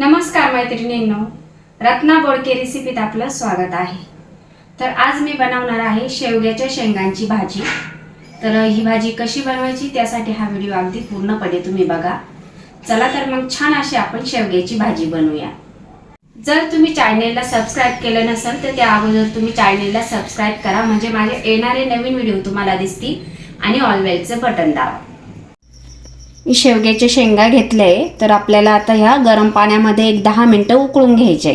नमस्कार मैत्रिणींनो. रत्ना बोडके रेसिपीत आपलं स्वागत आहे. तर आज मी बनवणार आहे शेवग्याच्या शेंगांची भाजी. तर ही भाजी कशी बनवायची त्यासाठी हा व्हिडिओ अगदी पूर्णपणे तुम्ही बघा. चला तर मग छान अशी आपण शेवग्याची भाजी बनवूया. जर तुम्ही चॅनेलला सबस्क्राईब केलं नसेल तर त्या अगोदर तुम्ही चॅनेलला सबस्क्राईब करा. म्हणजे माझे येणारे नवीन व्हिडिओ तुम्हाला दिसतील आणि ऑलवेलचं बटन दाबा. मी शेवग्याच्या शेंगा घेतले तर आपल्याला आता ह्या गरम पाण्यामध्ये एक दहा मिनटं उकळून घ्यायचे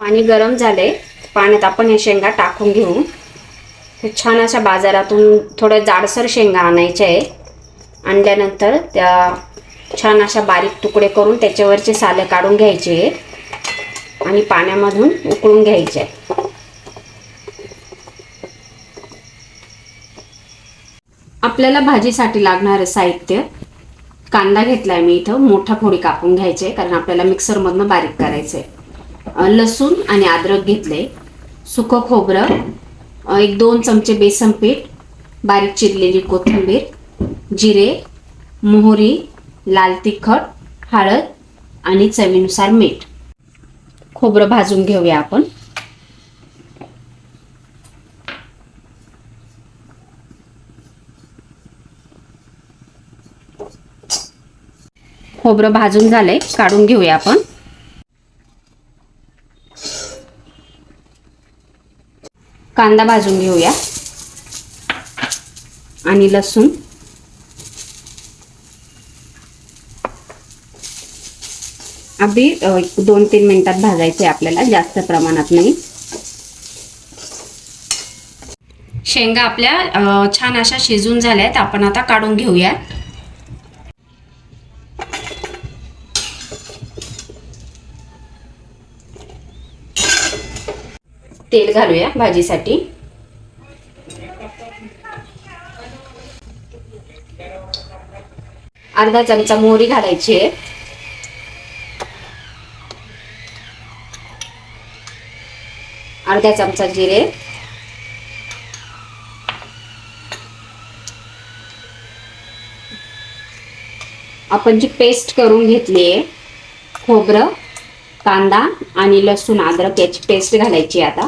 पाणी गरम झाले पाण्यात आपण या शेंगा टाकून घेऊ. छान अशा बाजारातून थोड्या जाडसर शेंगा आणायच्या आहे आणल्यानंतर त्या छान अशा बारीक तुकडे करून त्याच्यावरचे साले काढून घ्यायचे आणि पाण्यामधून उकळून घ्यायचे आपल्याला भाजीसाठी लागणारं साहित्य कांदा घेतलाय मी इथं. मोठा फोडी कापून घ्यायचे कारण आपल्याला मिक्सरमधनं बारीक करायचंय. आहे लसूण आणि अद्रक घेतले सुकं खोबरं एक दोन चमचे बेसन पीठ बारीक चिरलेली कोथिंबीर जिरे मोहरी लाल तिखट हळद आणि चवीनुसार मीठ. खोबरं भाजून घेऊया आपण. खोबरं भाजून झालंय काढून घेऊया आपण. कांदा भाजून घेऊया. आणि लसूण. अगदी एक दोन तीन मिनिटात भाजायचे आपल्याला जास्त प्रमाणात नाही. शेंगा आपल्या छान अशा शिजून झाल्या आहेत आपण आता काढून घेऊया. तेल घालूया भाजीसाठी. अर्धा चमचा मोहरी घालायची आहे. अर्धा चमचा जिरे. आपण जी पेस्ट करून घेतली आहे खोबरं कांदा आणि लसूण अद्रक याची पेस्ट घालायची आता.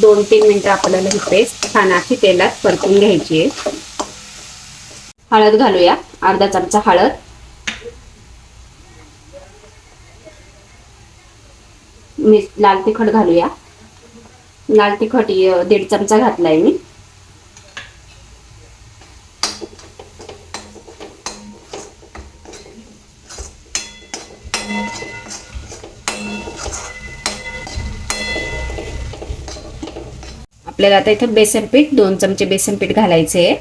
दोन तीन मिनिटं आपल्याला ही पेस्ट छान अशी तेलात परतून घ्यायची आहे. हळद घालूया. अर्धा चमचा हळद. मी लाल तिखट घालूया. लाल तिखट दीड चमचा घातलाय मी. आपल्याला आता इथं बेसन पीठ दोन चमचे बेसन पीठ घालायचे. आहे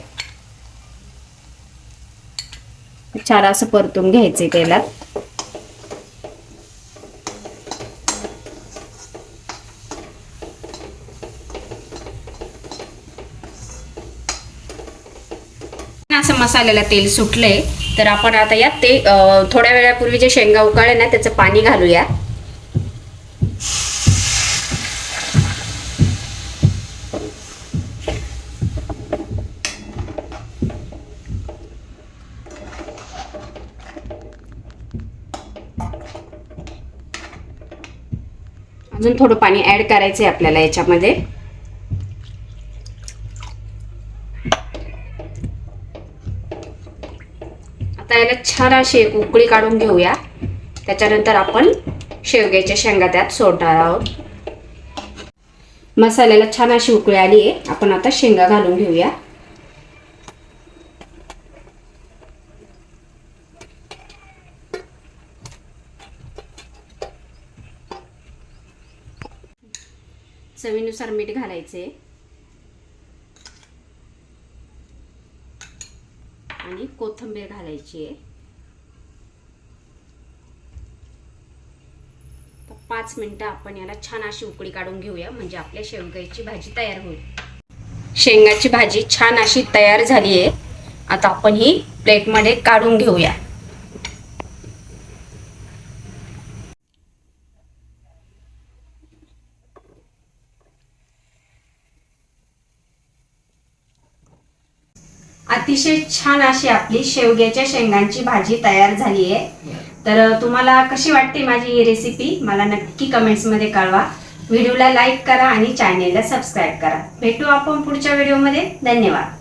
छान असं परतून घ्यायचे तेलात. असं मसाल्याला तेल सुटलंय. तर आपण आता यात ते थोड्या वेळापूर्वी जे शेंगा उकाळे ना त्याचं पाणी घालूया. अजून थोडं पाणी ऍड आहे आपल्याला याच्यामध्ये. आता याला छान अशी एक उकळी काढून घेऊया. त्याच्यानंतर आपण शेवग्याच्या शेंगा त्यात सोडणार आहोत. मसाल्याला छान अशी उकळी आली आहे आपण आता शेंगा घालून घेऊया. चवीनुसार मीठ घालायचे. आणि कोथिंबीर घालायची आहे. पाच मिनटं आपण याला छान अशी उकळी काढून घेऊया म्हणजे आपल्या शेवगाईची भाजी तयार होईल. शेंगाची भाजी छान अशी तयार झाली आहे. आता आपण ही प्लेटमध्ये काढून घेऊया. अतिशय छान अशी आपली शेवग्याच्या शेंगांची भाजी तयार झाली आहे. तर तुम्हाला कशी वाटते माझी ही रेसिपी मला नक्की कमेंट्समध्ये कळवा. व्हिडिओला लाईक करा आणि चॅनेलला सबस्क्राईब करा. भेटू आपण पुढच्या व्हिडिओमध्ये धन्यवाद.